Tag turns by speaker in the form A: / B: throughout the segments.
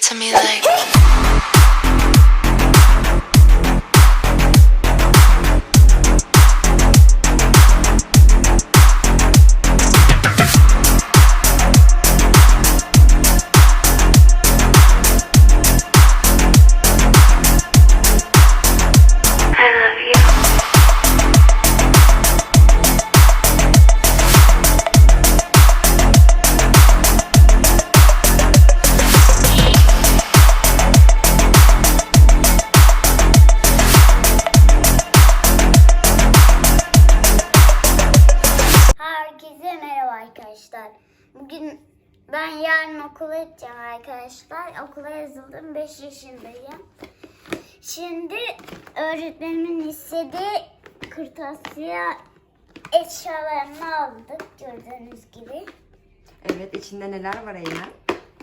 A: to me like.
B: Herkese merhaba arkadaşlar. Bugün ben yarın okula gideceğim arkadaşlar. Okula yazıldım. 5 yaşındayım. Şimdi öğretmenimin istediği kırtasiye eşyalarını aldık gördüğünüz gibi.
C: Evet içinde neler var Eymen?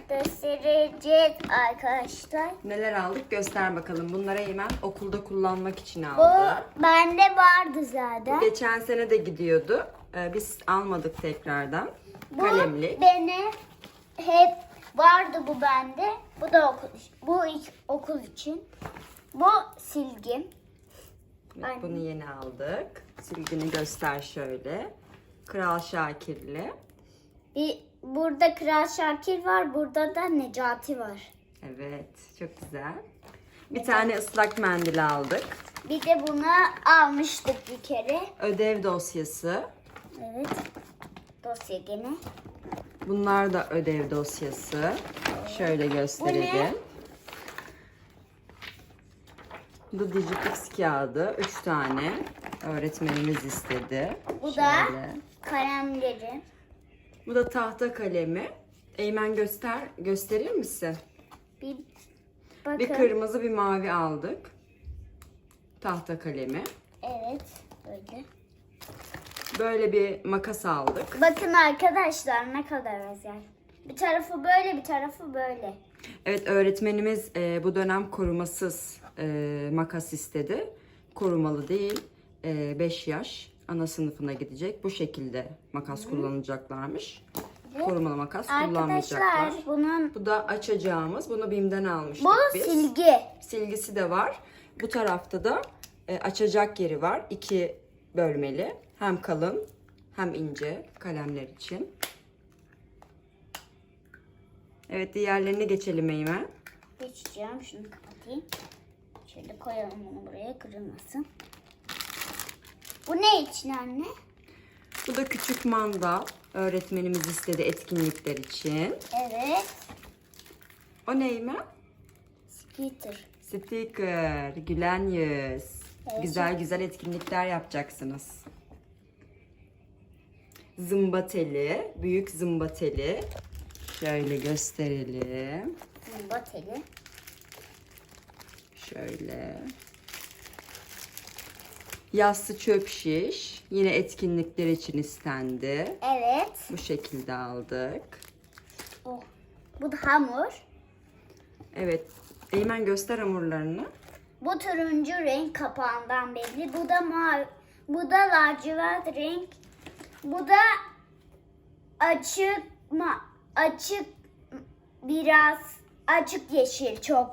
B: Göstereceğiz arkadaşlar.
C: Neler aldık göster bakalım. Bunları Eymen okulda kullanmak için
B: Bu
C: aldı.
B: bende vardı zaten.
C: Geçen sene de gidiyordu. Ee, biz almadık tekrardan.
B: Bu
C: Kalemlik.
B: benim hep vardı bu bende. Bu da okul, bu ilk okul için. Bu silgim.
C: Evet, bunu yeni aldık. Silgini göster şöyle. Kral Şakirli.
B: Bir burada Kral Şakir var, burada da Necati var.
C: Evet çok güzel. Bir tane ıslak mendil aldık.
B: Bir de bunu almıştık bir kere.
C: Ödev dosyası.
B: Evet. Dosya gene.
C: Bunlar da ödev dosyası. Şöyle gösterelim. Bu da Digipix kağıdı. Üç tane. Öğretmenimiz istedi.
B: Bu da
C: Şöyle.
B: kalemleri.
C: Bu da tahta kalemi. Eymen göster, gösterir misin?
B: Bir bakın.
C: Bir kırmızı bir mavi aldık. Tahta kalemi.
B: Evet. Böyle.
C: Böyle bir makas aldık.
B: Bakın arkadaşlar ne kadar özel. Bir tarafı böyle, bir tarafı böyle.
C: Evet öğretmenimiz e, bu dönem korumasız e, makas istedi. Korumalı değil. 5 yaş ana sınıfına gidecek. Bu şekilde makas kullanacaklarmış. Korumalı makas kullanmayacaklar.
B: Arkadaşlar bunun
C: Bu da açacağımız. Bunu BİM'den almıştık
B: bu
C: biz.
B: silgi.
C: Silgisi de var. Bu tarafta da e, açacak yeri var. İki bölmeli. Hem kalın hem ince kalemler için. Evet diğerlerine geçelim Eymen.
B: Geçeceğim. Şunu kapatayım. Şöyle koyalım bunu buraya kırılmasın. Bu ne için anne?
C: Bu da küçük mandal. Öğretmenimiz istedi etkinlikler için.
B: Evet.
C: O ne Eymen?
B: Skitter.
C: Sticker, gülen yüz.
B: Evet.
C: Güzel güzel etkinlikler yapacaksınız. Zımba teli, büyük zımba teli. Şöyle gösterelim.
B: Zımba teli.
C: Şöyle. Yassı çöp şiş. Yine etkinlikler için istendi.
B: Evet.
C: Bu şekilde aldık.
B: Oh. Bu da hamur.
C: Evet. Eymen göster hamurlarını.
B: Bu turuncu renk kapağından belli. Bu da mavi. Bu da lacivert renk. Bu da açık ma açık biraz açık yeşil çok.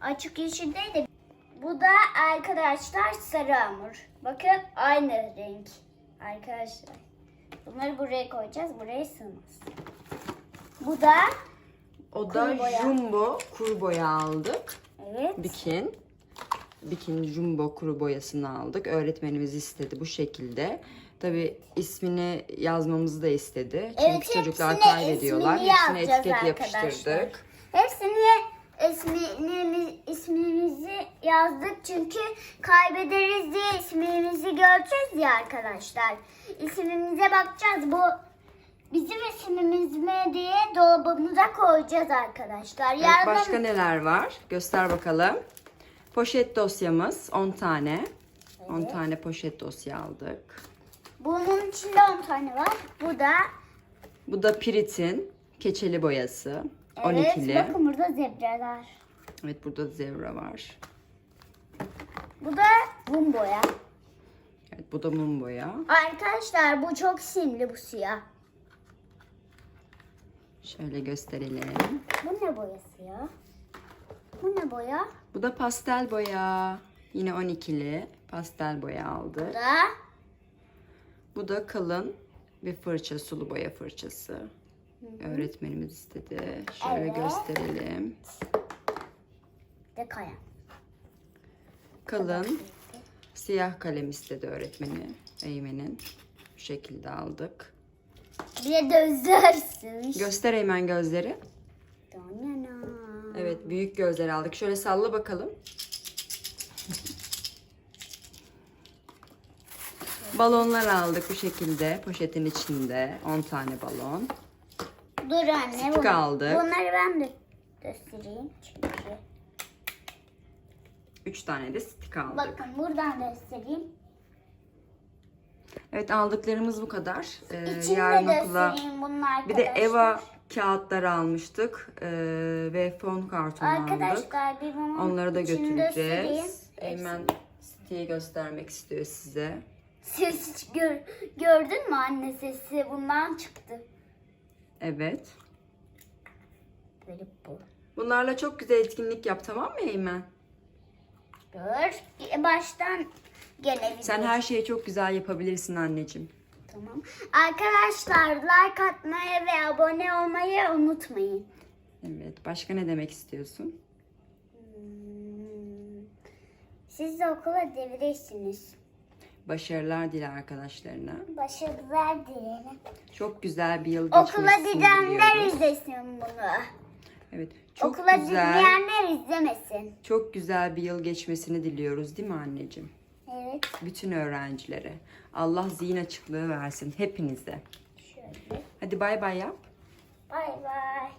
B: Açık yeşil değil de bu da arkadaşlar sarı hamur. Bakın aynı renk arkadaşlar. Bunları buraya koyacağız. Buraya sığmaz. Bu da
C: O da
B: Kuru boya.
C: jumbo kuru boya aldık.
B: evet.
C: Bikin. Bikin jumbo kuru boyasını aldık. Öğretmenimiz istedi bu şekilde. Tabi ismini yazmamızı da istedi. Çünkü
B: Evet,
C: çocuklar
B: ismini
C: Hepsine etiket
B: arkadaşlar.
C: yapıştırdık.
B: Hepsini ismini, ismimizi yazdık çünkü kaybederiz diye ismimizi göreceğiz ya arkadaşlar. İsmimize bakacağız. Bu bizim ismimiz mi diye dolabımıza koyacağız arkadaşlar.
C: Evet, başka neler var? Göster bakalım. Poşet dosyamız 10 tane. 10 tane poşet dosya aldık.
B: Bunun içinde 10 tane var. Bu da
C: Bu da Pirit'in keçeli boyası.
B: evet
C: 12'li.
B: bakın burada zebralar.
C: Evet burada zebra var.
B: Bu da mum boya.
C: Evet bu da mum boya.
B: Arkadaşlar bu çok simli bu siyah.
C: Şöyle gösterelim.
B: Bu ne boyası ya? Bu ne boya?
C: Bu da pastel boya. Yine 12'li pastel boya aldı.
B: Bu da
C: Bu da kalın bir fırça, sulu boya fırçası. Öğretmenimiz istedi. Şöyle
B: Evet.
C: gösterelim.
B: de kalem.
C: Kalın siyah kalem istedi öğretmeni. Eymen'in. Bu şekilde aldık.
B: Bir de gözlersin.
C: Göster Eymen gözleri.
B: Danana.
C: Evet büyük gözler aldık. Şöyle salla bakalım. Balonlar aldık bu şekilde poşetin içinde 10 tane balon.
B: Dur anne.
C: Stik
B: bunu-
C: aldık.
B: Bunları ben de göstereyim. Çünkü.
C: 3 tane de stik aldık.
B: Bakın buradan göstereyim.
C: Evet aldıklarımız bu kadar. Ee,
B: İçini
C: yarın okula
B: göstereyim bunlar
C: bir de. Eva kağıtları almıştık ee, ve fon kartonu aldık.
B: Arkadaşlar bir bunun
C: Onları da götüreceğiz. Eymen siteyi göstermek istiyor size.
B: Ses hiç gör, gördün mü anne sesi bundan çıktı.
C: Evet.
B: Böyle bu.
C: Bunlarla çok güzel etkinlik yap tamam mı Eymen?
B: Dur. Bir Baştan gene
C: Sen her şeyi çok güzel yapabilirsin anneciğim.
B: Tamam. Arkadaşlar like atmayı ve abone olmayı unutmayın.
C: Evet. Başka ne demek istiyorsun?
B: Hmm. Siz de okula devresiniz.
C: Başarılar dile arkadaşlarına.
B: Başarılar dilerim.
C: Çok güzel bir yıl
B: Okula
C: geçmesini
B: gidenler
C: diliyoruz.
B: izlesin bunu.
C: Evet. Çok
B: Okula
C: güzel.
B: dinleyenler izlemesin.
C: Çok güzel bir yıl geçmesini diliyoruz değil mi anneciğim?
B: Evet.
C: Bütün öğrencilere. Allah zihin açıklığı versin hepinize.
B: Şöyle.
C: Hadi bay bay yap.
B: Bay bay.